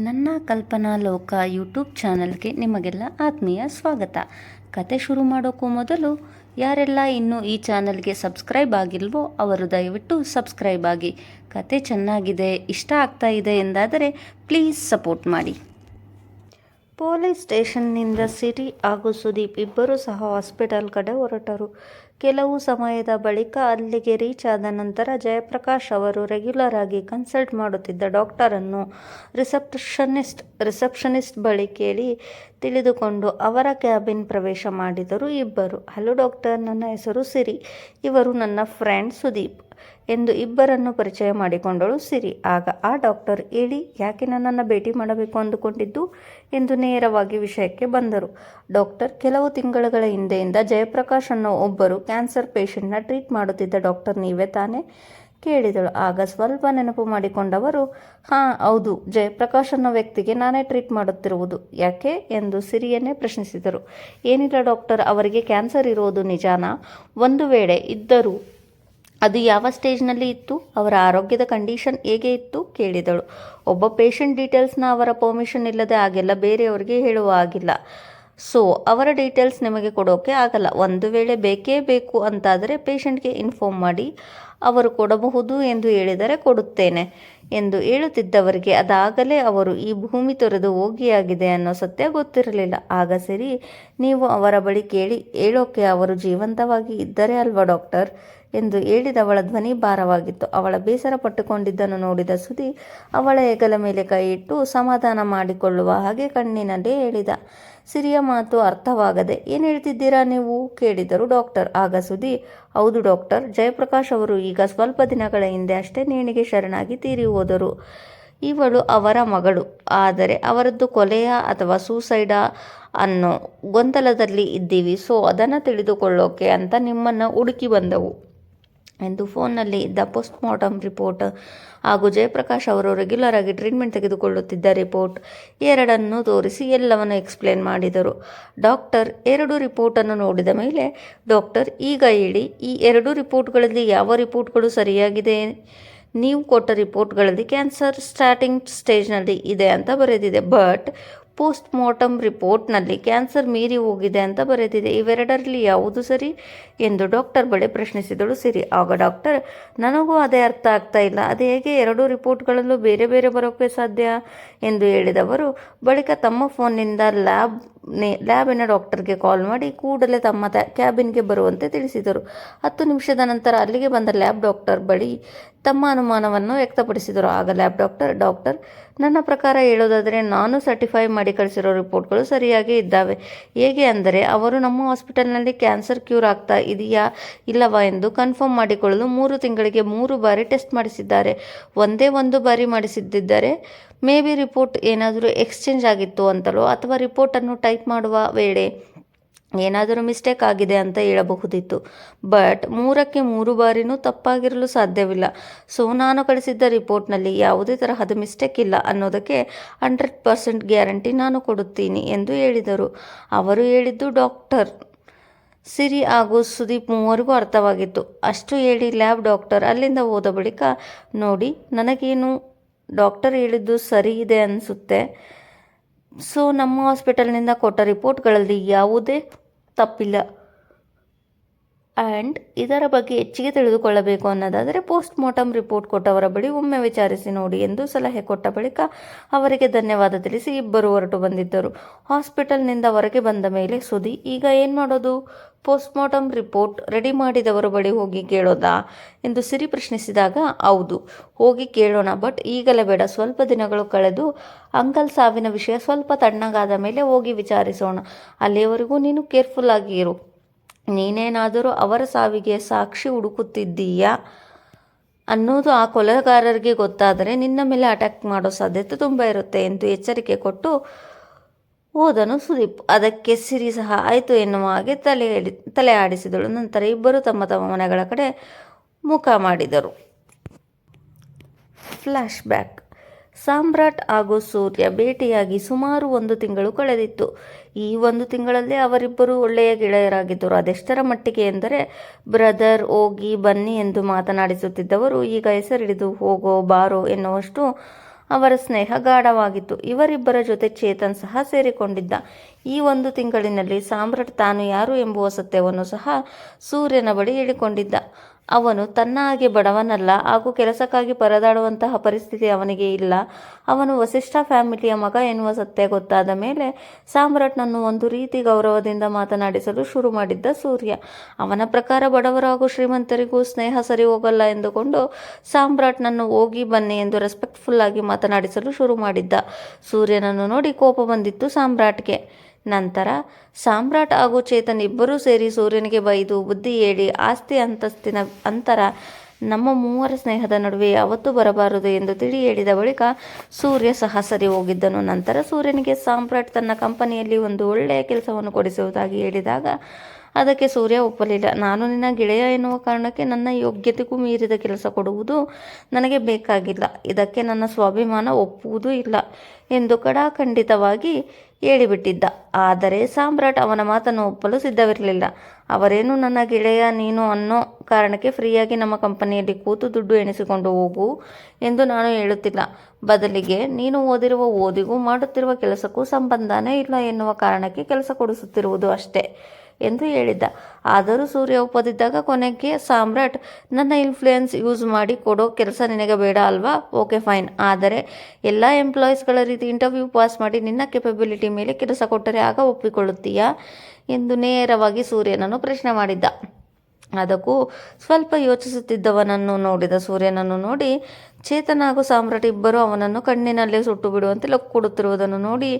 ನನ್ನ ಕಲ್ಪನಾ ಲೋಕ ಯೂಟ್ಯೂಬ್ ಚಾನಲ್ಗೆ ನಿಮಗೆಲ್ಲ ಆತ್ಮೀಯ ಸ್ವಾಗತ. ಕತೆ ಶುರು ಮಾಡೋಕ್ಕೂ ಮೊದಲು, ಯಾರೆಲ್ಲ ಇನ್ನೂ ಈ ಚಾನಲ್ಗೆ ಸಬ್ಸ್ಕ್ರೈಬ್ ಆಗಿಲ್ವೋ ಅವರು ದಯವಿಟ್ಟು ಸಬ್ಸ್ಕ್ರೈಬ್ ಆಗಿ. ಕತೆ ಚೆನ್ನಾಗಿದೆ, ಇಷ್ಟ ಆಗ್ತಾ ಇದೆ ಎಂದಾದರೆ ಪ್ಲೀಸ್ ಸಪೋರ್ಟ್ ಮಾಡಿ. ಪೊಲೀಸ್ ಸ್ಟೇಷನ್ನಿಂದ ಸಿರಿ ಹಾಗೂ ಸುದೀಪ್ ಇಬ್ಬರೂ ಸಹ ಹಾಸ್ಪಿಟಲ್ ಕಡೆ ಹೊರಟರು. ಕೆಲವು ಸಮಯದ ಬಳಿಕ ಅಲ್ಲಿಗೆ ರೀಚ್ ಆದ ನಂತರ ಜಯಪ್ರಕಾಶ್ ಅವರು ರೆಗ್ಯುಲರ್ ಆಗಿ ಕನ್ಸಲ್ಟ್ ಮಾಡುತ್ತಿದ್ದ ಡಾಕ್ಟರನ್ನು ರಿಸೆಪ್ಷನಿಸ್ಟ್ ರಿಸೆಪ್ಷನಿಸ್ಟ್ ಬಳಿ ಕೇಳಿ ತಿಳಿದುಕೊಂಡು ಅವರ ಕ್ಯಾಬಿನ್ ಪ್ರವೇಶ ಮಾಡಿದರು ಇಬ್ಬರು. ಹಲೋ ಡಾಕ್ಟರ್, ನನ್ನ ಹೆಸರು ಸಿರಿ. ಇವರು ನನ್ನ ಫ್ರೆಂಡ್ ಸುದೀಪ್. ಎಂದು ಇಬ್ಬರನ್ನು ಪರಿಚಯ ಮಾಡಿಕೊಂಡಳು ಸಿರಿ. ಆಗ ಆ ಡಾಕ್ಟರ್ ಹೇಳಿ, ಯಾಕೆ ನನ್ನನ್ನು ಭೇಟಿ ಮಾಡಬೇಕು ಅಂದುಕೊಂಡಿದ್ದು? ಎಂದು ನೇರವಾಗಿ ವಿಷಯಕ್ಕೆ ಬಂದರು. ಡಾಕ್ಟರ್ ಕೆಲವು ತಿಂಗಳುಗಳ ಹಿಂದೆಯಿಂದ ಜಯಪ್ರಕಾಶ್ ಅನ್ನೋ ಒಬ್ಬರು ಕ್ಯಾನ್ಸರ್ ಪೇಷಂಟ್ನ ಟ್ರೀಟ್ ಮಾಡುತ್ತಿದ್ದ ಡಾಕ್ಟರ್ ನೀವೇ ತಾನೇ? ಕೇಳಿದಳು. ಆಗ ಸ್ವಲ್ಪ ನೆನಪು ಮಾಡಿಕೊಂಡವರು, ಹಾಂ, ಹೌದು, ಜಯಪ್ರಕಾಶ್ ಅನ್ನೋ ವ್ಯಕ್ತಿಗೆ ನಾನೇ ಟ್ರೀಟ್ ಮಾಡುತ್ತಿರುವುದು. ಯಾಕೆ? ಎಂದು ಸಿರಿಯನ್ನೇ ಪ್ರಶ್ನಿಸಿದರು. ಏನಿಲ್ಲ ಡಾಕ್ಟರ್, ಅವರಿಗೆ ಕ್ಯಾನ್ಸರ್ ಇರೋದು ನಿಜಾನಾ? ಒಂದು ವೇಳೆ ಇದ್ದರೂ ಅದು ಯಾವ ಸ್ಟೇಜ್ನಲ್ಲಿ ಇತ್ತು? ಅವರ ಆರೋಗ್ಯದ ಕಂಡೀಷನ್ ಹೇಗೆ ಇತ್ತು? ಕೇಳಿದಳು. ಒಬ್ಬ ಪೇಷಂಟ್ ಡೀಟೇಲ್ಸ್ನ ಅವರ ಪರ್ಮಿಷನ್ ಇಲ್ಲದೆ ಆಗಿಲ್ಲ ಬೇರೆಯವರಿಗೆ ಹೇಳುವ ಆಗಿಲ್ಲ ಸೊ, ಅವರ ಡೀಟೇಲ್ಸ್ ನಿಮಗೆ ಕೊಡೋಕೆ ಆಗಲ್ಲ. ಒಂದು ವೇಳೆ ಬೇಕೇ ಬೇಕು ಅಂತಾದರೆ ಪೇಷಂಟ್ಗೆ ಇನ್ಫಾರ್ಮ್ ಮಾಡಿ ಅವರು ಕೊಡಬಹುದು ಎಂದು ಹೇಳಿದರೆ ಕೊಡುತ್ತೇನೆ. ಎಂದು ಹೇಳುತ್ತಿದ್ದವರಿಗೆ ಅದಾಗಲೇ ಅವರು ಈ ಭೂಮಿ ತೊರೆದು ಹೋಗಿಯಾಗಿದೆ ಅನ್ನೋ ಸತ್ಯ ಗೊತ್ತಿರಲಿಲ್ಲ. ಆಗ ಸರಿ, ನೀವು ಅವರ ಬಳಿ ಕೇಳಿ ಹೇಳೋಕೆ ಅವರು ಜೀವಂತವಾಗಿ ಇದ್ದರೆ ಅಲ್ವಾ ಡಾಕ್ಟರ್? ಎಂದು ಹೇಳಿದವಳ ಧ್ವನಿ ಭಾರವಾಗಿತ್ತು. ಅವಳ ಬೇಸರ ಪಟ್ಟುಕೊಂಡಿದ್ದನ್ನು ನೋಡಿದ ಸುದಿ ಅವಳ ಹೆಗಲ ಮೇಲೆ ಕೈ ಇಟ್ಟು ಸಮಾಧಾನ ಮಾಡಿಕೊಳ್ಳುವ ಹಾಗೆ ಕಣ್ಣಿನಲ್ಲಿ ಹೇಳಿದ. ಸಿರಿಯ ಮಾತು ಅರ್ಥವಾಗದೆ ಏನು ಹೇಳ್ತಿದ್ದೀರಾ ನೀವು? ಕೇಳಿದರು ಡಾಕ್ಟರ್. ಆಗ ಸುದಿ ಹೌದು ಡಾಕ್ಟರ್, ಜಯಪ್ರಕಾಶ್ ಅವರು ಈಗ ಸ್ವಲ್ಪ ದಿನಗಳ ಹಿಂದೆ ಅಷ್ಟೇ ನೇಣಿಗೆ ಶರಣಾಗಿ ತೀರಿ ಹೋದರು. ಇವಳು ಅವರ ಮಗಳು. ಆದರೆ ಅವರದ್ದು ಕೊಲೆಯ ಅಥವಾ ಸೂಸೈಡಾ ಅನ್ನೋ ಗೊಂದಲದಲ್ಲಿ ಇದ್ದೀವಿ, ಸೊ ಅದನ್ನು ತಿಳಿದುಕೊಳ್ಳೋಕೆ ಅಂತ ನಿಮ್ಮನ್ನು ಹುಡುಕಿ ಬಂದವು ಎಂದು ಫೋನ್ನಲ್ಲಿ ಇದ್ದ ಪೋಸ್ಟ್ ಮಾರ್ಟಮ್ ರಿಪೋರ್ಟ್ ಹಾಗೂ ಜಯಪ್ರಕಾಶ್ ಅವರು ರೆಗ್ಯುಲರ್ ಆಗಿ ಟ್ರೀಟ್ಮೆಂಟ್ ತೆಗೆದುಕೊಳ್ಳುತ್ತಿದ್ದ ರಿಪೋರ್ಟ್ ಎರಡನ್ನು ತೋರಿಸಿ ಎಲ್ಲವನ್ನು ಎಕ್ಸ್ಪ್ಲೇನ್ ಮಾಡಿದರು. ಡಾಕ್ಟರ್ ಎರಡು ರಿಪೋರ್ಟನ್ನು ನೋಡಿದ ಮೇಲೆ, ಡಾಕ್ಟರ್, ಈಗ ಹೇಳಿ, ಈ ಎರಡು ರಿಪೋರ್ಟ್ಗಳಲ್ಲಿ ಯಾವ ರಿಪೋರ್ಟ್ಗಳು ಸರಿಯಾಗಿದೆ? ನೀವು ಕೊಟ್ಟ ರಿಪೋರ್ಟ್ಗಳಲ್ಲಿ ಕ್ಯಾನ್ಸರ್ ಸ್ಟಾರ್ಟಿಂಗ್ ಸ್ಟೇಜ್ನಲ್ಲಿ ಇದೆ ಅಂತ ಬರೆದಿದೆ. ಬಟ್ ಪೋಸ್ಟ್ ಮಾರ್ಟಮ್ ರಿಪೋರ್ಟ್ನಲ್ಲಿ ಕ್ಯಾನ್ಸರ್ ಮೀರಿ ಹೋಗಿದೆ ಅಂತ ಬರೆದಿದೆ. ಇವೆರಡರಲ್ಲಿ ಯಾವುದು ಸರಿ ಎಂದು ಡಾಕ್ಟರ್ ಬಳಿ ಪ್ರಶ್ನಿಸಿದಳು ಸಿರಿ. ಆಗ ಡಾಕ್ಟರ್, ನನಗೂ ಅದೇ ಅರ್ಥ ಆಗ್ತಾ ಇಲ್ಲ. ಅದು ಹೇಗೆ ಎರಡೂ ರಿಪೋರ್ಟ್ಗಳಲ್ಲೂ ಬೇರೆ ಬೇರೆ ಬರೋಕ್ಕೆ ಸಾಧ್ಯ? ಎಂದು ಹೇಳಿದವರು, ಬಳಿಕ ತಮ್ಮ ಫೋನ್ನಿಂದ ಲ್ಯಾಬ್ ಲ್ಯಾಬಿನ ಡಾಕ್ಟರ್ಗೆ ಕಾಲ್ ಮಾಡಿ ಕೂಡಲೇ ತಮ್ಮ ಕ್ಯಾಬಿನ್ಗೆ ಬರುವಂತೆ ತಿಳಿಸಿದರು. ಹತ್ತು ನಿಮಿಷದ ನಂತರ ಅಲ್ಲಿಗೆ ಬಂದ ಲ್ಯಾಬ್ ಡಾಕ್ಟರ್ ಬಳಿ ತಮ್ಮ ಅನುಮಾನವನ್ನು ವ್ಯಕ್ತಪಡಿಸಿದರು. ಆಗ ಲ್ಯಾಬ್ ಡಾಕ್ಟರ್ ಡಾಕ್ಟರ್ ನನ್ನ ಪ್ರಕಾರ ಹೇಳೋದಾದರೆ ನಾನು ಸರ್ಟಿಫೈ ಮಾಡಿ ಕಳಿಸಿರೋ ರಿಪೋರ್ಟ್ಗಳು ಸರಿಯಾಗಿ ಇದ್ದಾವೆ. ಹೇಗೆ ಅಂದರೆ, ಅವರು ನಮ್ಮ ಹಾಸ್ಪಿಟಲ್ನಲ್ಲಿ ಕ್ಯಾನ್ಸರ್ ಕ್ಯೂರ್ ಆಗ್ತಾ ಇದೆಯಾ ಇಲ್ಲವಾ ಎಂದು ಕನ್ಫರ್ಮ್ ಮಾಡಿಕೊಳ್ಳಲು ಮೂರು ತಿಂಗಳಿಗೆ ಮೂರು ಬಾರಿ ಟೆಸ್ಟ್ ಮಾಡಿಸಿದ್ದಾರೆ. ಒಂದೇ ಒಂದು ಬಾರಿ ಮಾಡಿಸಿದ್ದಿದ್ದರೆ ಮೇ ಬಿ ರಿಪೋರ್ಟ್ ಏನಾದರೂ ಎಕ್ಸ್ಚೇಂಜ್ ಆಗಿತ್ತು ಅಂತಲೋ ಅಥವಾ ರಿಪೋರ್ಟನ್ನು ಟೈಪ್ ಮಾಡುವ ವೇಳೆ ಏನಾದರೂ ಮಿಸ್ಟೇಕ್ ಆಗಿದೆ ಅಂತ ಹೇಳಬಹುದಿತ್ತು. ಬಟ್ ಮೂರಕ್ಕೆ ಮೂರು ಬಾರಿನೂ ತಪ್ಪಾಗಿರಲು ಸಾಧ್ಯವಿಲ್ಲ. ಸೊ ನಾನು ಕಳಿಸಿದ್ದ ರಿಪೋರ್ಟ್ನಲ್ಲಿ ಯಾವುದೇ ತರಹದ ಮಿಸ್ಟೇಕ್ ಇಲ್ಲ ಅನ್ನೋದಕ್ಕೆ ಹಂಡ್ರೆಡ್ ಪರ್ಸೆಂಟ್ ಗ್ಯಾರಂಟಿ ನಾನು ಕೊಡುತ್ತೀನಿ ಎಂದು ಹೇಳಿದರು. ಅವರು ಹೇಳಿದ್ದು ಡಾಕ್ಟರ್ ಸಿರಿ ಹಾಗೂ ಸುದೀಪ್ ಮೂವರಿಗೂ ಅರ್ಥವಾಗಿತ್ತು. ಅಷ್ಟು ಹೇಳಿ ಲ್ಯಾಬ್ ಡಾಕ್ಟರ್ ಅಲ್ಲಿಂದ ಹೋದ ಬಳಿಕ, ನೋಡಿ, ನನಗೇನು ಡಾಕ್ಟರ್ ಹೇಳಿದ್ದು ಸರಿ ಇದೆ ಅನಿಸುತ್ತೆ. ಸೊ ನಮ್ಮ ಹಾಸ್ಪಿಟಲ್ನಿಂದ ಕೊಟ್ಟ ರಿಪೋರ್ಟ್ಗಳಲ್ಲಿ ಯಾವುದೇ ತಪ್ಪಿಲ್ಲ. ಆ್ಯಂಡ್ ಇದರ ಬಗ್ಗೆ ಹೆಚ್ಚಿಗೆ ತಿಳಿದುಕೊಳ್ಳಬೇಕು ಅನ್ನೋದಾದರೆ ಪೋಸ್ಟ್ ಮಾರ್ಟಮ್ ರಿಪೋರ್ಟ್ ಕೊಟ್ಟವರ ಬಳಿ ಒಮ್ಮೆ ವಿಚಾರಿಸಿ ನೋಡಿ ಎಂದು ಸಲಹೆ ಕೊಟ್ಟ ಬಳಿಕ ಅವರಿಗೆ ಧನ್ಯವಾದ ತಿಳಿಸಿ ಇಬ್ಬರು ಹೊರಟು ಬಂದಿದ್ದರು. ಹಾಸ್ಪಿಟಲ್ನಿಂದ ಹೊರಗೆ ಬಂದ ಮೇಲೆ ಸುದಿ ಈಗ ಏನು ಮಾಡೋದು? ಪೋಸ್ಟ್ ಮಾರ್ಟಮ್ ರಿಪೋರ್ಟ್ ರೆಡಿ ಮಾಡಿದವರ ಬಳಿ ಹೋಗಿ ಕೇಳೋದಾ? ಎಂದು ಸಿರಿ ಪ್ರಶ್ನಿಸಿದಾಗ, ಹೌದು, ಹೋಗಿ ಕೇಳೋಣ ಬಟ್ ಈಗಲೇ ಬೇಡ, ಸ್ವಲ್ಪ ದಿನಗಳು ಕಳೆದು ಅಂಕಲ್ ಸಾವಿನ ವಿಷಯ ಸ್ವಲ್ಪ ತಣ್ಣಗಾದ ಮೇಲೆ ಹೋಗಿ ವಿಚಾರಿಸೋಣ. ಅಲ್ಲಿಯವರೆಗೂ ನೀನು ಕೇರ್ಫುಲ್ ಆಗಿ ಇರು ನೀನೇನಾದರೂ ಅವರ ಸಾವಿಗೆ ಸಾಕ್ಷಿ ಹುಡುಕುತ್ತಿದ್ದೀಯಾ? ಅನ್ನೋದು ಆ ಕೊಲೆಗಾರರಿಗೆ ಗೊತ್ತಾದರೆ ನಿನ್ನ ಮೇಲೆ ಅಟ್ಯಾಕ್ ಮಾಡೋ ಸಾಧ್ಯತೆ ತುಂಬ ಇರುತ್ತೆ ಎಂದು ಎಚ್ಚರಿಕೆ ಕೊಟ್ಟು ಹೋದನು ಸುದೀಪ್. ಅದಕ್ಕೆ ಸಿರಿ ಸಹ ಆಯಿತು ಎನ್ನುವ ಹಾಗೆ ತಲೆ ತಲೆ ಆಡಿಸಿದಳು. ನಂತರ ಇಬ್ಬರು ತಮ್ಮ ತಮ್ಮ ಮನೆಗಳ ಕಡೆ ಮುಖ ಮಾಡಿದರು. ಫ್ಲ್ಯಾಶ್ ಬ್ಯಾಕ್ ಸಾಮ್ರಾಟ್ ಹಾಗೂ ಸೂರ್ಯ ಭೇಟಿಯಾಗಿ ಸುಮಾರು ಒಂದು ತಿಂಗಳು ಕಳೆದಿತ್ತು. ಈ ಒಂದು ತಿಂಗಳಲ್ಲಿ ಅವರಿಬ್ಬರು ಒಳ್ಳೆಯ ಗೆಳೆಯರಾಗಿದ್ದರು. ಅದೆಷ್ಟರ ಮಟ್ಟಿಗೆ ಎಂದರೆ, ಬ್ರದರ್, ಹೋಗಿ ಬನ್ನಿ ಎಂದು ಮಾತನಾಡಿಸುತ್ತಿದ್ದವರು, ಈಗ ಹೆಸರಿಡಿದು ಹೋಗೋ, ಬಾರೋ ಎನ್ನುವಷ್ಟು ಅವರ ಸ್ನೇಹ ಗಾಢವಾಗಿತ್ತು. ಇವರಿಬ್ಬರ ಜೊತೆ ಚೇತನ್ ಸಹ ಸೇರಿಕೊಂಡಿದ್ದ ಈ ಒಂದು ತಿಂಗಳಿನಲ್ಲಿ ಸಾಮ್ರಾಟ್ ತಾನು ಯಾರು ಎಂಬುವ ಸತ್ಯವನ್ನು ಸಹ ಸೂರ್ಯನ ಬಳಿ ಹೇಳಿಕೊಂಡಿದ್ದ. ಅವನು ತನ್ನ ಹಾಗೆ ಬಡವನಲ್ಲ, ಹಾಗೂ ಕೆಲಸಕ್ಕಾಗಿ ಪರದಾಡುವಂತಹ ಪರಿಸ್ಥಿತಿ ಅವನಿಗೆ ಇಲ್ಲ. ಅವನು ವಸಿಷ್ಠ ಫ್ಯಾಮಿಲಿಯ ಮಗ ಎನ್ನುವ ಸತ್ಯ ಗೊತ್ತಾದ ಮೇಲೆ ಸಾಮ್ರಾಟ್ನನ್ನು ಒಂದು ರೀತಿ ಗೌರವದಿಂದ ಮಾತನಾಡಿಸಲು ಶುರು ಮಾಡಿದ್ದ ಸೂರ್ಯ. ಅವನ ಪ್ರಕಾರ ಬಡವರು ಹಾಗೂ ಶ್ರೀಮಂತರಿಗೂ ಸ್ನೇಹ ಸರಿ ಹೋಗಲ್ಲ ಎಂದುಕೊಂಡು ಸಾಮ್ರಾಟ್ನನ್ನು ಹೋಗಿ ಬನ್ನಿ ಎಂದು ರೆಸ್ಪೆಕ್ಟ್ಫುಲ್ ಆಗಿ ಮಾತನಾಡಿಸಲು ಶುರು ಮಾಡಿದ್ದ. ಸೂರ್ಯನನ್ನು ನೋಡಿ ಕೋಪ ಬಂದಿತ್ತು ಸಾಮ್ರಾಟ್ಗೆ. ನಂತರ ಸಾಮ್ರಾಟ್ ಹಾಗೂ ಚೇತನ್ ಇಬ್ಬರೂ ಸೇರಿ ಸೂರ್ಯನಿಗೆ ಬೈದು ಬುದ್ಧಿ ಹೇಳಿ ಆಸ್ತಿ ಅಂತಸ್ತಿನ ಅಂತರ ನಮ್ಮ ಮೂವರ ಸ್ನೇಹದ ನಡುವೆ ಯಾವತ್ತೂ ಬರಬಾರದು ಎಂದು ತಿಳಿ ಹೇಳಿದ ಬಳಿಕ ಸೂರ್ಯ ಸಹ ಸರಿ ಹೋಗಿದ್ದನು. ನಂತರ ಸೂರ್ಯನಿಗೆ ಸಾಮ್ರಾಟ್ ತನ್ನ ಕಂಪನಿಯಲ್ಲಿ ಒಂದು ಒಳ್ಳೆಯ ಕೆಲಸವನ್ನು ಕೊಡಿಸುವುದಾಗಿ ಹೇಳಿದಾಗ ಅದಕ್ಕೆ ಸೂರ್ಯ ಒಪ್ಪಲಿಲ್ಲ. ನಾನು ನಿನ್ನ ಗೆಳೆಯ ಎನ್ನುವ ಕಾರಣಕ್ಕೆ ನನ್ನ ಯೋಗ್ಯತೆಗೂ ಮೀರಿದ ಕೆಲಸ ಕೊಡುವುದು ನನಗೆ ಬೇಕಾಗಿಲ್ಲ. ಇದಕ್ಕೆ ನನ್ನ ಸ್ವಾಭಿಮಾನ ಒಪ್ಪುವುದೂ ಇಲ್ಲ ಎಂದು ಕಡಾಖಂಡಿತವಾಗಿ ಹೇಳಿಬಿಟ್ಟಿದ್ದ. ಆದರೆ ಸಾಮ್ರಾಟ್ ಅವನ ಮಾತನ್ನು ಒಪ್ಪಲು ಸಿದ್ಧವಿರಲಿಲ್ಲ. ಅವರೇನು, ನನ್ನ ಗೆಳೆಯ, ನೀನು ಅನ್ನೋ ಕಾರಣಕ್ಕೆ ಫ್ರೀಯಾಗಿ ನಮ್ಮ ಕಂಪನಿಯಲ್ಲಿ ಕೂತು ದುಡ್ಡು ಎಣಿಸಿಕೊಂಡು ಹೋಗು ಎಂದು ನಾನು ಹೇಳುತ್ತಿಲ್ಲ. ಬದಲಿಗೆ ನೀನು ಓದಿರುವ ಓದಿಗೂ ಮಾಡುತ್ತಿರುವ ಕೆಲಸಕ್ಕೂ ಸಂಬಂಧನೇ ಇಲ್ಲ ಎನ್ನುವ ಕಾರಣಕ್ಕೆ ಕೆಲಸ ಕೊಡಿಸುತ್ತಿರುವುದು ಅಷ್ಟೇ. ಎಂದು ಹೇಳಿದ್ದ. ಆದರೂ ಸೂರ್ಯ ಒಪ್ಪದಿದ್ದಾಗ ಕೊನೆಗೆ ಸಾಮ್ರಾಟ್, ನನ್ನ ಇನ್ಫ್ಲೂಯೆನ್ಸ್ ಯೂಸ್ ಮಾಡಿ ಕೊಡೋ ಕೆಲಸ ನಿನಗೆ ಬೇಡ ಅಲ್ವಾ? ಓಕೆ ಫೈನ್ ಆದರೆ ಎಲ್ಲ ಎಂಪ್ಲಾಯೀಸ್ಗಳ ರೀತಿ ಇಂಟರ್ವ್ಯೂ ಪಾಸ್ ಮಾಡಿ ನಿನ್ನ ಕೆಪಬಿಲಿಟಿ ಮೇಲೆ ಕೆಲಸ ಕೊಟ್ಟರೆ ಆಗ ಒಪ್ಪಿಕೊಳ್ಳುತ್ತೀಯಾ? ಎಂದು ನೇರವಾಗಿ ಸೂರ್ಯನನ್ನು ಪ್ರಶ್ನೆ ಮಾಡಿದ್ದ. ಅದಕ್ಕೂ ಸ್ವಲ್ಪ ಯೋಚಿಸುತ್ತಿದ್ದವನನ್ನು ನೋಡಿದ ಸೂರ್ಯನನ್ನು ನೋಡಿ ಚೇತನ ಹಾಗೂ ಸಾಮ್ರಾಟ್ ಇಬ್ಬರು ಅವನನ್ನು ಕಣ್ಣಿನಲ್ಲೇ ಸುಟ್ಟು ಬಿಡುವಂತೆ ಲಕ್ ಕೊಡುತ್ತಿರುವುದನ್ನು ನೋಡಿ,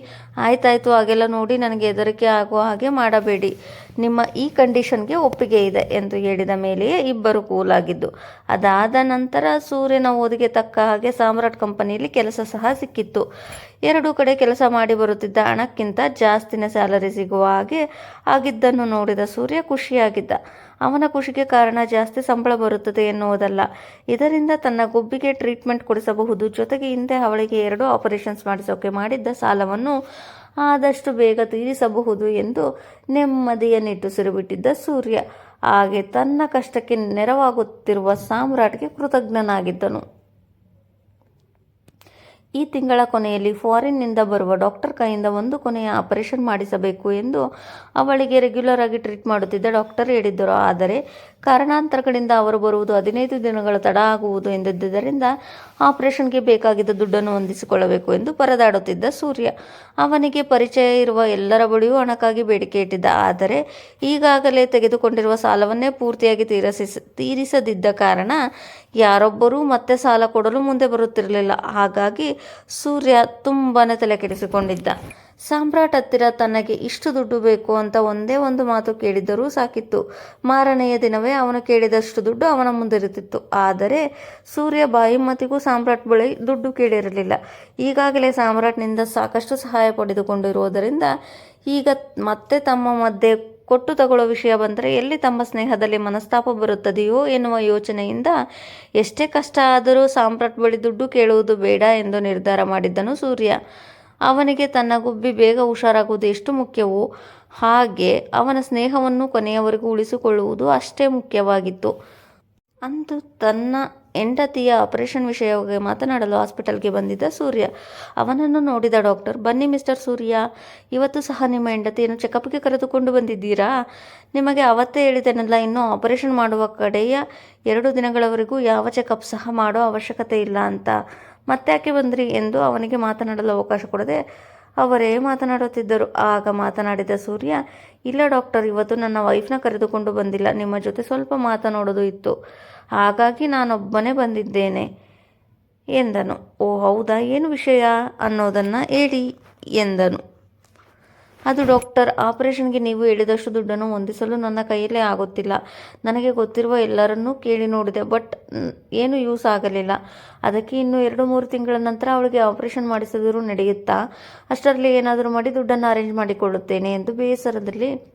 ಆಯ್ತಾಯ್ತು, ಹಾಗೆಲ್ಲ ನೋಡಿ ನನಗೆ ಹೆದರಿಕೆ ಆಗುವ ಹಾಗೆ ಮಾಡಬೇಡಿ. ನಿಮ್ಮ ಈ ಕಂಡೀಷನ್ಗೆ ಒಪ್ಪಿಗೆ ಇದೆ, ಎಂದು ಹೇಳಿದ ಮೇಲೆಯೇ ಇಬ್ಬರು ಕೂಲಾಗಿದ್ದು. ಅದಾದ ನಂತರ ಸೂರ್ಯನ ಓದಿಗೆ ತಕ್ಕ ಹಾಗೆ ಸಾಮ್ರಾಟ್ ಕಂಪನಿಯಲ್ಲಿ ಕೆಲಸ ಸಹ ಸಿಕ್ಕಿತ್ತು. ಎರಡು ಕಡೆ ಕೆಲಸ ಮಾಡಿ ಬರುತ್ತಿದ್ದ ಹಣಕ್ಕಿಂತ ಜಾಸ್ತಿನ ಸ್ಯಾಲರಿ ಸಿಗುವ ಹಾಗೆ ಆಗಿದ್ದನ್ನು ನೋಡಿದ ಸೂರ್ಯ ಖುಷಿಯಾಗಿದ್ದ. ಅವನ ಖುಷಿಗೆ ಕಾರಣ ಜಾಸ್ತಿ ಸಂಬಳ ಬರುತ್ತದೆ ಎನ್ನುವುದಲ್ಲ. ಇದರಿಂದ ತನ್ನ ಗುಬ್ಬಿಗೆ ಟ್ರೀಟ್ಮೆಂಟ್ ಕೊಡಿಸಬಹುದು. ಜೊತೆಗೆ ಹಿಂದೆ ಅವಳಿಗೆ ಎರಡು ಆಪರೇಷನ್ಸ್ ಮಾಡಿಸೋಕೆ ಮಾಡಿದ್ದ ಸಾಲವನ್ನು ಆದಷ್ಟು ಬೇಗ ತೀರಿಸಬಹುದು ಎಂದು ನೆಮ್ಮದಿಯ ಬಿಟ್ಟಿದ್ದ ಸೂರ್ಯ. ಹಾಗೆ ತನ್ನ ಕಷ್ಟಕ್ಕೆ ನೆರವಾಗುತ್ತಿರುವ ಸಾಮ್ರಾಟ್ಗೆ ಕೃತಜ್ಞನಾಗಿದ್ದನು. ಈ ತಿಂಗಳ ಕೊನೆಯಲ್ಲಿ ಫಾರಿನ್ನಿಂದ ಬರುವ ಡಾಕ್ಟರ್ ಕೈಯಿಂದ ಒಂದು ಕೊನೆಯ ಆಪರೇಷನ್ ಮಾಡಿಸಬೇಕು ಎಂದು ಅವಳಿಗೆ ರೆಗ್ಯುಲರ್ ಆಗಿ ಟ್ರೀಟ್ ಮಾಡುತ್ತಿದ್ದ ಡಾಕ್ಟರ್ ಹೇಳಿದ್ದರು. ಆದರೆ ಕಾರಣಾಂತರಗಳಿಂದ ಅವರು ಬರುವುದು ಹದಿನೈದು ದಿನಗಳ ತಡ ಆಗುವುದು ಎಂದಿದ್ದರಿಂದ ಆಪರೇಷನ್ಗೆ ಬೇಕಾಗಿದ್ದ ದುಡ್ಡನ್ನು ಹೊಂದಿಸಿಕೊಳ್ಳಬೇಕು ಎಂದು ಪರದಾಡುತ್ತಿದ್ದ ಸೂರ್ಯ. ಅವನಿಗೆ ಪರಿಚಯ ಇರುವ ಎಲ್ಲರ ಬಳಿಯೂ ಹಣಕ್ಕಾಗಿ ಬೇಡಿಕೆ ಇಟ್ಟಿದ್ದ. ಆದರೆ ಈಗಾಗಲೇ ತೆಗೆದುಕೊಂಡಿರುವ ಸಾಲವನ್ನೇ ಪೂರ್ತಿಯಾಗಿ ತೀರಿಸ ತೀರಿಸದಿದ್ದ ಕಾರಣ ಯಾರೊಬ್ಬರೂ ಮತ್ತೆ ಸಾಲ ಕೊಡಲು ಮುಂದೆ ಬರುತ್ತಿರಲಿಲ್ಲ. ಹಾಗಾಗಿ ಸೂರ್ಯ ತುಂಬಾ ತಲೆ ಕೆಡಿಸಿಕೊಂಡಿದ್ದ ಸಾಮ್ರಾಟ್ ಹತ್ತಿರ ತನಗೆ ಇಷ್ಟು ದುಡ್ಡು ಬೇಕು ಅಂತ ಒಂದೇ ಒಂದು ಮಾತು ಕೇಳಿದ್ದರೂ ಸಾಕಿತ್ತು. ಮಾರನೆಯ ದಿನವೇ ಅವನು ಕೇಳಿದಷ್ಟು ದುಡ್ಡು ಅವನ ಮುಂದಿರುತ್ತಿತ್ತು. ಆದರೆ ಸೂರ್ಯ ಬಾಯಿಮತಿಗೂ ಸಾಮ್ರಾಟ್ ಬಳಿ ದುಡ್ಡು ಕೇಳಿರಲಿಲ್ಲ. ಈಗಾಗಲೇ ಸಾಮ್ರಾಟ್ನಿಂದ ಸಾಕಷ್ಟು ಸಹಾಯ ಪಡೆದುಕೊಂಡಿರುವುದರಿಂದ ಈಗ ಮತ್ತೆ ತಮ್ಮ ಮಧ್ಯೆ ಕೊಟ್ಟು ತಗೊಳ್ಳೋ ವಿಷಯ ಬಂದರೆ ಎಲ್ಲಿ ತಮ್ಮ ಸ್ನೇಹದಲ್ಲಿ ಮನಸ್ತಾಪ ಬರುತ್ತದೆಯೋ ಎನ್ನುವ ಯೋಚನೆಯಿಂದ ಎಷ್ಟೇ ಕಷ್ಟ ಆದರೂ ಸಾಮ್ರಾಟ್ ಬಳಿ ದುಡ್ಡು ಕೇಳುವುದು ಬೇಡ ಎಂದು ನಿರ್ಧಾರ ಮಾಡಿದ್ದನು ಸೂರ್ಯ. ಅವನಿಗೆ ತನ್ನ ಗುಬ್ಬಿ ಬೇಗ ಹುಷಾರಾಗುವುದು ಎಷ್ಟು ಮುಖ್ಯವೋ ಹಾಗೆ ಅವನ ಸ್ನೇಹವನ್ನು ಕೊನೆಯವರೆಗೂ ಉಳಿಸಿಕೊಳ್ಳುವುದು ಅಷ್ಟೇ ಮುಖ್ಯವಾಗಿತ್ತು. ಅಂದು ತನ್ನ ಹೆಂಡತಿಯ ಆಪರೇಷನ್ ವಿಷಯವಾಗಿ ಮಾತನಾಡಲು ಹಾಸ್ಪಿಟಲ್ಗೆ ಬಂದಿದ್ದ ಸೂರ್ಯ. ಅವನನ್ನು ನೋಡಿದ ಡಾಕ್ಟರ್ ಬನ್ನಿ ಮಿಸ್ಟರ್ ಸೂರ್ಯ, ಇವತ್ತು ಸಹ ನಿಮ್ಮ ಹೆಂಡತಿಯನ್ನು ಚೆಕಪ್ಗೆ ಕರೆದುಕೊಂಡು ಬಂದಿದ್ದೀರಾ? ನಿಮಗೆ ಅವತ್ತೇ ಹೇಳಿದೆನಲ್ಲ, ಇನ್ನೂ ಆಪರೇಷನ್ ಮಾಡುವ ಕಡೆಯ ಎರಡು ದಿನಗಳವರೆಗೂ ಯಾವ ಚೆಕಪ್ ಸಹ ಮಾಡೋ ಅವಶ್ಯಕತೆ ಇಲ್ಲ ಅಂತ. ಮತ್ತೆ ಯಾಕೆ ಬಂದ್ರಿ? ಎಂದು ಅವನಿಗೆ ಮಾತನಾಡಲು ಅವಕಾಶ ಕೊಡದೆ ಅವರೇ ಮಾತನಾಡುತ್ತಿದ್ದರು. ಆಗ ಮಾತನಾಡಿದ ಸೂರ್ಯ, ಇಲ್ಲ ಡಾಕ್ಟರ್ ಇವತ್ತು ನನ್ನ ವೈಫ್ನ ಕರೆದುಕೊಂಡು ಬಂದಿಲ್ಲ. ನಿಮ್ಮ ಜೊತೆ ಸ್ವಲ್ಪ ಮಾತನಾಡೋದು ಇತ್ತು. ಹಾಗಾಗಿ ನಾನೊಬ್ಬನೇ ಬಂದಿದ್ದೇನೆ ಎಂದನು. ಓ, ಹೌದಾ? ಏನು ವಿಷಯ ಅನ್ನೋದನ್ನು ಹೇಳಿ ಎಂದನು. ಅದು ಡಾಕ್ಟರ್, ಆಪರೇಷನ್ಗೆ ನೀವು ಹೇಳಿದಷ್ಟು ದುಡ್ಡನ್ನು ಹೊಂದಿಸಲು ನನ್ನ ಕೈಯಲ್ಲೇ ಆಗುತ್ತಿಲ್ಲ. ನನಗೆ ಗೊತ್ತಿರುವ ಎಲ್ಲರನ್ನೂ ಕೇಳಿ ನೋಡಿದೆ, ಬಟ್ ಏನು ಯೂಸ್ ಆಗಲಿಲ್ಲ. ಅದಕ್ಕೆ ಇನ್ನು ಎರಡು ಮೂರು ತಿಂಗಳ ನಂತರ ಅವಳಿಗೆ ಆಪರೇಷನ್ ಮಾಡಿಸಿದರೂ ನಡೆಯುತ್ತಾ? ಅಷ್ಟರಲ್ಲಿ ಏನಾದರೂ ಮಾಡಿ ದುಡ್ಡನ್ನು ಅರೇಂಜ್ ಮಾಡಿಕೊಳ್ಳುತ್ತೇನೆ ಎಂದು ಬೇಸರದಲ್ಲಿ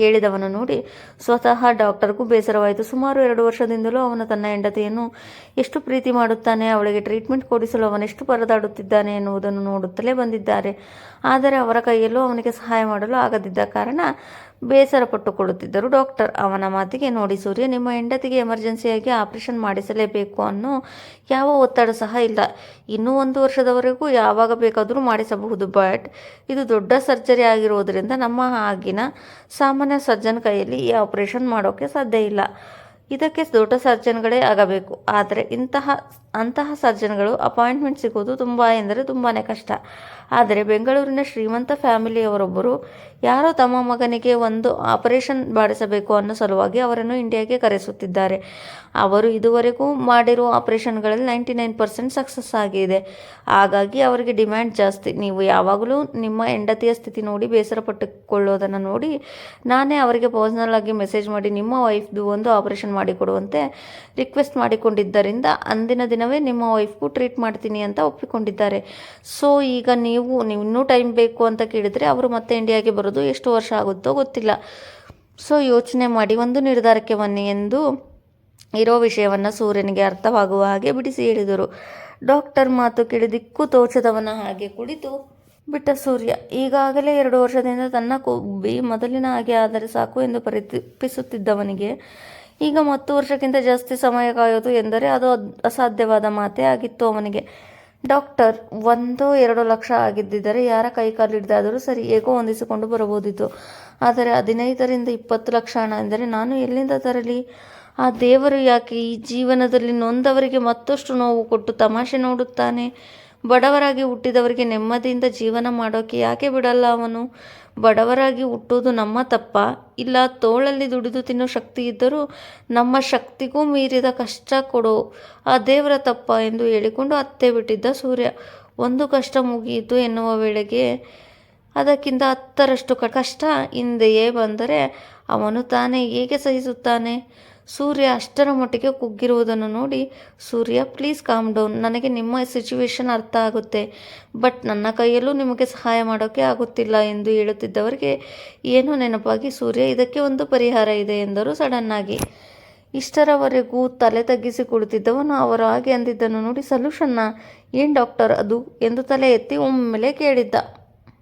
ಕೇಳಿದವನು ನೋಡಿ ಸ್ವತಃ ಡಾಕ್ಟರ್ಗೂ ಬೇಸರವಾಯಿತು. ಸುಮಾರು ಎರಡು ವರ್ಷದಿಂದಲೂ ಅವನು ತನ್ನ ಹೆಂಡತಿಯನ್ನು ಎಷ್ಟು ಪ್ರೀತಿ ಮಾಡುತ್ತಾನೆ, ಅವಳಿಗೆ ಟ್ರೀಟ್ಮೆಂಟ್ ಕೊಡಿಸಲು ಅವನೆಷ್ಟು ಪರದಾಡುತ್ತಿದ್ದಾನೆ ಎನ್ನುವುದನ್ನು ನೋಡುತ್ತಲೇ ಬಂದಿದ್ದಾರೆ. ಆದರೆ ಅವರ ಕೈಯಲ್ಲೂ ಅವನಿಗೆ ಸಹಾಯ ಮಾಡಲು ಆಗದಿದ್ದ ಕಾರಣ ಬೇಸರ ಪಟ್ಟುಕೊಳ್ಳುತ್ತಿದ್ದರು. ಡಾಕ್ಟರ್, ಅವನ ಮಾತಿಗೆ ನೋಡಿ, ಸೂರ್ಯ, ನಿಮ್ಮ ಹೆಂಡತಿಗೆ ಎಮರ್ಜೆನ್ಸಿಯಾಗಿ ಆಪರೇಷನ್ ಮಾಡಿಸಲೇಬೇಕು ಅನ್ನೋ ಯಾವ ಒತ್ತಡ ಸಹ ಇಲ್ಲ. ಇನ್ನೂ ಒಂದು ವರ್ಷದವರೆಗೂ ಯಾವಾಗ ಬೇಕಾದರೂ ಮಾಡಿಸಬಹುದು ಬಟ್ ಇದು ದೊಡ್ಡ ಸರ್ಜರಿ ಆಗಿರುವುದರಿಂದ ನಮ್ಮ ಆಗಿನ ಸಾಮಾನ್ಯ ಸರ್ಜನ್ ಕೈಯಲ್ಲಿ ಈ ಆಪರೇಷನ್ ಮಾಡೋಕ್ಕೆ ಸಾಧ್ಯ ಇಲ್ಲ. ಇದಕ್ಕೆ ದೊಡ್ಡ ಸರ್ಜನ್ಗಳೇ ಆಗಬೇಕು. ಆದರೆ ಇಂತಹ, ಅಂತಹ ಸರ್ಜನ್ಗಳು ಅಪಾಯಿಂಟ್ಮೆಂಟ್ ಸಿಗೋದು ತುಂಬ ಎಂದರೆ ತುಂಬಾ ಕಷ್ಟ. ಆದರೆ ಬೆಂಗಳೂರಿನ ಶ್ರೀಮಂತ ಫ್ಯಾಮಿಲಿಯವರೊಬ್ಬರು ಯಾರೋ ತಮ್ಮ ಮಗನಿಗೆ ಒಂದು ಆಪರೇಷನ್ ಮಾಡಿಸಬೇಕು ಅನ್ನೋ ಸಲುವಾಗಿ ಅವರನ್ನು ಇಂಡಿಯಾಗೆ ಕರೆಸುತ್ತಿದ್ದಾರೆ. ಅವರು ಇದುವರೆಗೂ ಮಾಡಿರುವ ಆಪರೇಷನ್ಗಳಲ್ಲಿ ನೈಂಟಿ ನೈನ್ ಪರ್ಸೆಂಟ್ ಸಕ್ಸಸ್ ಆಗಿದೆ. ಹಾಗಾಗಿ ಅವರಿಗೆ ಡಿಮ್ಯಾಂಡ್ ಜಾಸ್ತಿ. ನೀವು ಯಾವಾಗಲೂ ನಿಮ್ಮ ಹೆಂಡತಿಯ ಸ್ಥಿತಿ ನೋಡಿ ಬೇಸರ ಪಟ್ಟುಕೊಳ್ಳೋದನ್ನು ನೋಡಿ ನಾನೇ ಅವರಿಗೆ ಪರ್ಸ್ನಲ್ ಆಗಿ ಮೆಸೇಜ್ ಮಾಡಿ ನಿಮ್ಮ ವೈಫ್ದು ಒಂದು ಆಪರೇಷನ್ ಮಾಡಿಕೊಡುವಂತೆ ರಿಕ್ವೆಸ್ಟ್ ಮಾಡಿಕೊಂಡಿದ್ದರಿಂದ ಅಂದಿನ ದಿನವೇ ನಿಮ್ಮ ವೈಫ್ಗೂ ಟ್ರೀಟ್ ಮಾಡ್ತೀನಿ ಅಂತ ಒಪ್ಪಿಕೊಂಡಿದ್ದಾರೆ. ಸೊ ಈಗ ನೀವು ನೀವು ಇನ್ನೂ ಟೈಮ್ ಬೇಕು ಅಂತ ಕೇಳಿದರೆ ಅವರು ಮತ್ತೆ ಇಂಡಿಯಾಗೆ ಬರೋದು ಎಷ್ಟು ವರ್ಷ ಆಗುತ್ತೋ ಗೊತ್ತಿಲ್ಲ. ಸೊ ಯೋಚನೆ ಮಾಡಿ ಒಂದು ನಿರ್ಧಾರಕ್ಕೆ ಬನ್ನಿ ಎಂದು ಇರೋ ವಿಷಯವನ್ನು ಸೂರ್ಯನಿಗೆ ಅರ್ಥವಾಗುವ ಹಾಗೆ ಬಿಡಿಸಿ ಹೇಳಿದರು. ಡಾಕ್ಟರ್ ಮಾತು ಕೇಳಿ ದಿಕ್ಕು ತೋಚದವನ ಹಾಗೆ ಕುಳಿತು ಬಿಟ್ಟ ಸೂರ್ಯ. ಈಗಾಗಲೇ ಎರಡು ವರ್ಷದಿಂದ ತನ್ನ ಕೊಬ್ಬಿ ಮೊದಲಿನ ಹಾಗೆ ಆದರೆ ಸಾಕು ಎಂದು ಪರಿತಪಿಸುತ್ತಿದ್ದವನಿಗೆ ಈಗ ಮತ್ತು ವರ್ಷಕ್ಕಿಂತ ಜಾಸ್ತಿ ಸಮಯ ಕಾಯೋದು ಎಂದರೆ ಅದು ಅಸಾಧ್ಯವಾದ ಮಾತೇ ಆಗಿತ್ತು ಅವನಿಗೆ. ಡಾಕ್ಟರ್, ಒಂದು ಎರಡು ಲಕ್ಷ ಆಗಿದ್ದಿದ್ದರೆ ಯಾರ ಕೈ ಕಾಲು ಹಿಡಿದಾದರೂ ಸರಿ ಹೇಗೋ ಹೊಂದಿಸಿಕೊಂಡು ಬರಬಹುದಿತ್ತು ಆದರೆ ಹದಿನೈದರಿಂದ ಇಪ್ಪತ್ತು ಲಕ್ಷ ಹಣ ಎಂದರೆ ನಾನು ಎಲ್ಲಿಂದ ತರಲಿ? ಆ ದೇವರು ಯಾಕೆ ಈ ಜೀವನದಲ್ಲಿ ನೊಂದವರಿಗೆ ಮತ್ತಷ್ಟು ನೋವು ಕೊಟ್ಟು ತಮಾಷೆ ನೋಡುತ್ತಾನೆ? ಬಡವರಾಗಿ ಹುಟ್ಟಿದವರಿಗೆ ನೆಮ್ಮದಿಯಿಂದ ಜೀವನ ಮಾಡೋಕೆ ಯಾಕೆ ಬಿಡಲ್ಲ ಅವನು? ಬಡವರಾಗಿ ಹುಟ್ಟುವುದು ನಮ್ಮ ತಪ್ಪ. ಇಲ್ಲ, ತೋಳಲ್ಲಿ ದುಡಿದು ತಿನ್ನೋ ಶಕ್ತಿ ಇದ್ದರೂ ನಮ್ಮ ಶಕ್ತಿಗೂ ಮೀರಿದ ಕಷ್ಟ ಕೊಡೋ. ಆ ದೇವರ ತಪ್ಪ ಎಂದು ಹೇಳಿಕೊಂಡು ಅತ್ತೆ ಬಿಟ್ಟಿದ್ದ ಸೂರ್ಯ. ಒಂದು ಕಷ್ಟ ಮುಗಿಯಿತು ಎನ್ನುವ ವೇಳೆಗೆ ಅದಕ್ಕಿಂತ ಹತ್ತರಷ್ಟು ಕಷ್ಟ ಹಿಂದೆಯೇ ಬಂದರೆ ಅವನು ತಾನೇ ಹೇಗೆ ಸಹಿಸುತ್ತಾನೆ? ಸೂರ್ಯ ಅಷ್ಟರ ಮಟ್ಟಿಗೆ ಕುಗ್ಗಿರುವುದನ್ನು ನೋಡಿ, ಸೂರ್ಯ ಪ್ಲೀಸ್ ಕಾಮ್ ಡೌನ್ ನನಗೆ ನಿಮ್ಮ ಸಿಚುವೇಶನ್ ಅರ್ಥ ಆಗುತ್ತೆ. ಬಟ್ ನನ್ನ ಕೈಯಲ್ಲೂ ನಿಮಗೆ ಸಹಾಯ ಮಾಡೋಕ್ಕೆ ಆಗುತ್ತಿಲ್ಲ ಎಂದು ಹೇಳುತ್ತಿದ್ದವರಿಗೆ, ಏನು ನೆನಪಾಗಿ ಸೂರ್ಯ, ಇದಕ್ಕೆ ಒಂದು ಪರಿಹಾರ ಇದೆ ಎಂದರು ಸಡನ್ನಾಗಿ ಇಷ್ಟರವರೆಗೂ ತಲೆ ತಗ್ಗಿಸಿ ಕುಳಿತಿದ್ದವನು ಅವರು ಹಾಗೆ ಅಂದಿದ್ದನ್ನು ನೋಡಿ ಸಲ್ಯೂಷನ್ನ ಏನು ಡಾಕ್ಟರ್ ಅದು? ಎಂದು ತಲೆ ಎತ್ತಿ ಒಮ್ಮೆಲೆ ಕೇಳಿದ್ದ.